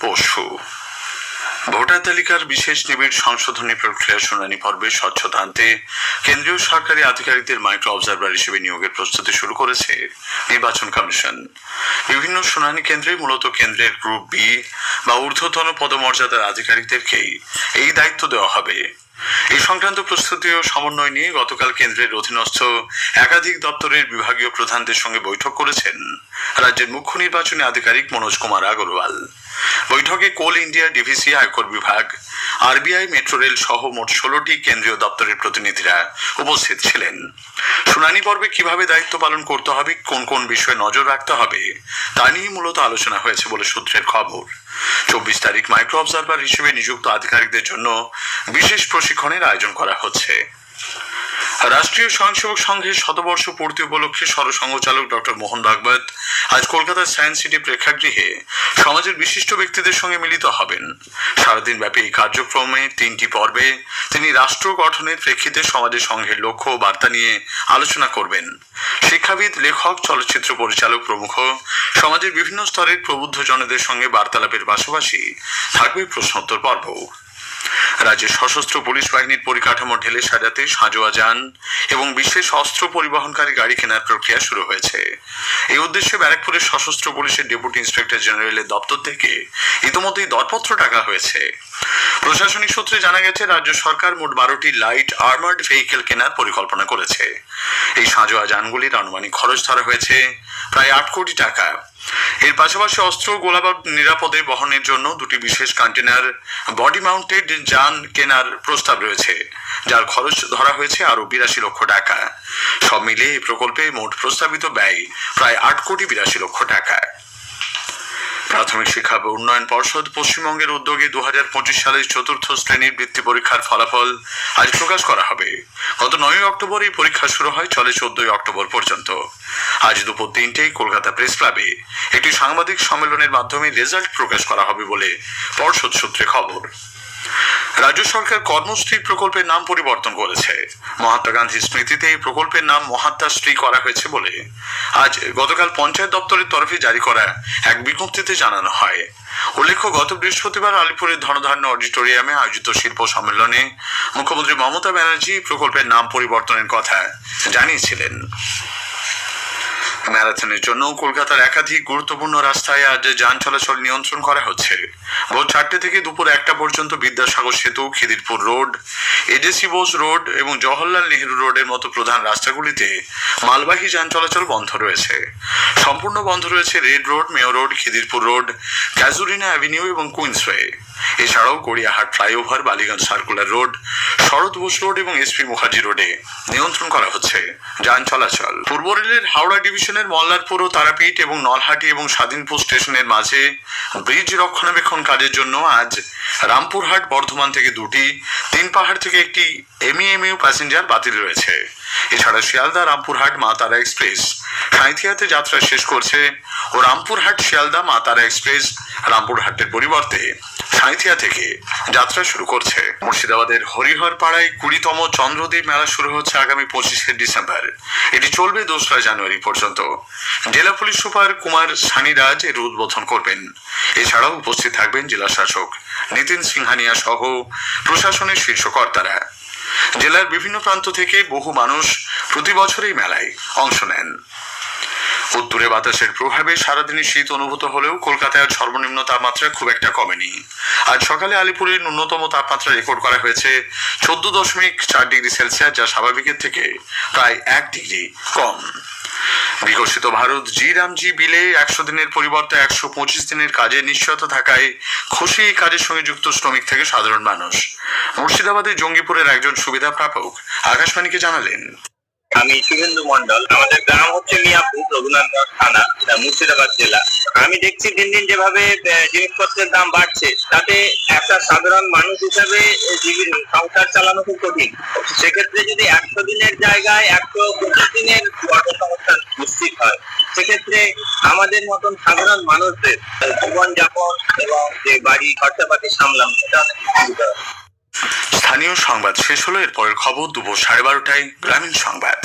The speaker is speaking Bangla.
পশু। ভোটার তালিকার বিশেষ নিবিড় সংশোধনী প্রক্রিয়া শুনানি পর্বে স্বচ্ছতা আনতে কেন্দ্রীয় সরকারি আধিকারিকদের মাইক্রো অবজারভার হিসেবে নিয়োগের প্রস্তুতি শুরু করেছে নির্বাচন কমিশন। বিভিন্ন শুনানি কেন্দ্রে মূলত কেন্দ্রের গ্রুপ বি বা ঊর্ধ্বতন পদমর্যাদার আধিকারিকদেরকেই এই দায়িত্ব দেওয়া হবে। এই সংক্রান্ত প্রস্তুতি ও সমন্বয় নিয়ে গতকাল কেন্দ্রের অধীনস্থ একাধিক দপ্তরের বিভাগীয় প্রধানদের সঙ্গে বৈঠক করেছেন রাজ্যের মুখ্য নির্বাচনী আধিকারিক মনোজ কুমার আগরওয়াল। বৈঠকে কোল ইন্ডিয়া ডিভিসি আয়কর বিভাগ, আরবিআই মেট্রো রেল সহ মোট ষোলোটি কেন্দ্রীয় দপ্তরের প্রতিনিধিরা উপস্থিত ছিলেন। শুনানি পর্বে কীভাবে দায়িত্ব পালন করতে হবে, কোন কোন বিষয়ে নজর রাখতে হবে, তা নিয়ে মূলত আলোচনা হয়েছে বলে সূত্রের খবর। চব্বিশ তারিখ মাইক্রো অবজারভার হিসেবে নিযুক্ত আধিকারিকদের জন্য বিশেষ প্রশিক্ষণের আয়োজন করা হচ্ছে। রাষ্ট্রীয় স্বয়ংসেবক সংঘের শতবর্ষ পূর্তি উপলক্ষে সরসংঘ চালক ডক্টর মোহন ভাগবত আজ কলকাতার সায়েন্স সিটি প্রেক্ষাগৃহে সমাজের বিশিষ্ট ব্যক্তিদের সঙ্গে মিলিত হবেন। সারাদিন ব্যাপী এই কার্যক্রমে তিনটি পর্বে তিনি রাষ্ট্র গঠনের প্রেক্ষিতে সমাজের সংঘের লক্ষ্য ও বার্তা নিয়ে আলোচনা করবেন। শিক্ষাবিদ, লেখক, চলচ্চিত্র পরিচালক প্রমুখ সমাজের বিভিন্ন স্তরের প্রবুদ্ধ জনদের সঙ্গে বার্তালাপের পাশাপাশি থাকবে প্রশ্নোত্তর পর্ব। রাজ্যের সশস্ত্র পুলিশ বাহিনীর পরিকাঠামো ঢেলে সাজাতে সাজোয়া যান এবং বিশেষ অস্ত্র পরিবহনকারী গাড়ি কেনার প্রক্রিয়া শুরু হয়েছে। এই উদ্দেশ্যে ব্যারাকপুরের সশস্ত্র পুলিশের ডেপুটি ইন্সপেক্টর জেনারেলের দপ্তর থেকে ইতিমধ্যেই দরপত্র টাকা হয়েছে। প্রশাসনিক সূত্রে জানা গেছে, রাজ্য সরকার মোট বারোটি লাইট আর্মার্ড ভেহিকেল কেনার পরিকল্পনা করেছে। এই সাজোয়া যানগুলির আনুমানিক খরচ ধরা হয়েছে প্রায় আট কোটি টাকা। এর পাশাপাশি অস্ত্র গোলাবারুদ নিরাপদে বহনের জন্য দুটি বিশেষ কন্টেনার বডি মাউন্টেড যান কেনার প্রস্তাব রয়েছে, যার খরচ ধরা হয়েছে আরও বিরাশি লক্ষ টাকা। সব মিলিয়ে এই প্রকল্পে মোট প্রস্তাবিত ব্যয় প্রায় আট কোটি বিরাশি লক্ষ টাকা। প্রাথমিক শিক্ষা উন্নয়ন পর্ষদ পশ্চিমবঙ্গের উদ্যোগে দু হাজার পঁচিশ সালের চতুর্থ শ্রেণির বৃত্তি পরীক্ষার ফলাফল আজ প্রকাশ করা হবে। গত নয় অক্টোবর এই পরীক্ষা শুরু হয়, চলে চোদ্দই অক্টোবর পর্যন্ত। আজ দুপুর তিনটেই কলকাতা প্রেস ক্লাবে একটি সাংবাদিক সম্মেলনের মাধ্যমে রেজাল্ট প্রকাশ করা হবে বলে পর্ষদ সূত্রে খবর। রাজ্য সরকার কর্মশ্রী প্রকল্পের নাম পরিবর্তন করেছে। মহাত্মা গান্ধীর স্মৃতিতে এই প্রকল্পের নাম মহাত্মাশ্রী করা হয়েছে বলে। আজ গতকাল পঞ্চায়েত দপ্তরের তরফে জারি করা এক বিজ্ঞপ্তিতে জানানো হয়। উল্লেখ্য, গত বৃহস্পতিবার আলিপুরের ধনধান্য অডিটোরিয়ামে আয়োজিত শিল্প সম্মেলনে মুখ্যমন্ত্রী মমতা ব্যানার্জি প্রকল্পের নাম পরিবর্তনের কথা জানিয়েছিলেন। ম্যারাথনের জন্য কলকাতার একাধিক গুরুত্বপূর্ণ রাস্তায় আজ যান চলাচল নিয়ন্ত্রণ করা হচ্ছে। ভোর চারটে থেকে দুপুর একটা পর্যন্ত Vidyasagar Setu, Khidirpur Road AJC Bose Road এবং জওহরলাল নেহরু রোডের মতো প্রধান রাস্তাগুলিতে মালবাহী যান চলাচল বন্ধ রয়েছে। সম্পূর্ণ বন্ধ রয়েছে Red Road Mayo Road, Khidirpur Road, Casuarina Avenue এবং কুইন্সওয়ে এছাড়াও Gariahat flyover, Ballygunge Circular Road, Sarat Bose Road এবং এসপি মুখার্জি রোডে নিয়ন্ত্রণ করা হচ্ছে যান চলাচল। পূর্ব রেলের হাওড়া ডিভিশনের মল্লারপুর ও তারাপীঠ এবং নলহাটি এবং স্বাধীনপুর স্টেশনের মাঝে ব্রিজ রক্ষণাবেক্ষণ কাজের জন্য আজ রামপুরহাট বর্ধমান থেকে দুটি, তিন পাহাড় থেকে একটি এমইএমইউ প্যাসেঞ্জার বাতিল রয়েছে। এছাড়া শিয়ালদা রামপুরহাট মা তারা এক্সপ্রেস সাঁইথিয়াতে যাত্রা শেষ করছে ও রামপুরহাট শিয়ালদা মা তারা এক্সপ্রেস রামপুরহাটের পরিবর্তে সাঁইথিয়া থেকে যাত্রা শুরু করছে। মুর্শিদাবাদের হরিহর পাড়ায় কুড়িতম চন্দ্রদ্বীপ মেলা শুরু হচ্ছে আগামী পঁচিশে ডিসেম্বর। এটি চলবে দোসরা জানুয়ারি পর্যন্ত। জেলা পুলিশ সুপার কুমার সানিরাজ এর উদ্বোধন করবেন। এছাড়াও উপস্থিত থাকবেন জেলা শাসক নিতিন সিংহানিয়া সহ প্রশাসনের শীর্ষ কর্তারা। জেলার বিভিন্ন প্রান্ত থেকে বহু মানুষ প্রতি বছর এই মেলায় অংশ নেন। উত্তরে বাতাসের প্রভাবে সারাদিনই শীত অনুভূত হলেও কলকাতায় সর্বনিম্ন তাপমাত্রা খুব একটা কমেনি। আজ সকালে আলিপুরের ন্যূনতম তাপমাত্রা রেকর্ড করা হয়েছে চোদ্দ দশমিক চার ডিগ্রি সেলসিয়াস, যা স্বাভাবিকের থেকে প্রায় এক ডিগ্রি কম। বিকশিত ভারত জি রামজি বিলে একশো দিনের পরিবর্তে একশো পঁচিশ দিনের কাজে নিশ্চয়তা থাকায় খুশি এই কাজের সঙ্গে যুক্ত শ্রমিক থেকে সাধারণ মানুষ। মুর্শিদাবাদের জঙ্গিপুরের একজন সুবিধা প্রাপক আকাশবাণীকে জানালেন। আমি শুভেন্দু মন্ডল আমাদের গ্রাম হচ্ছে মিয়াপুর, রঘুনাথগঞ্জ থানা মুর্শিদাবাদ জেলা। আমি দেখছি দিন দিন যেভাবে জিনিসপত্রের দাম বাড়ছে, তাতে একটা সাধারণ মানুষ হিসাবে সংসার চালানো খুব কঠিন। সেক্ষেত্রে যদি একশো দিনের জায়গায় একশো পঁচিশ দিনের কর্মসংস্থান নিশ্চিত হয়, সেক্ষেত্রে আমাদের মতন সাধারণ মানুষদের জীবনযাপন এবং যে বাড়ি খরচাপাতি সামলানো, সেটা অনেক সুবিধা। স্থানীয় সংবাদ শেষ হলো এরপরের খবর দুপুর সাড়ে বারোটায় গ্রামীণ সংবাদ।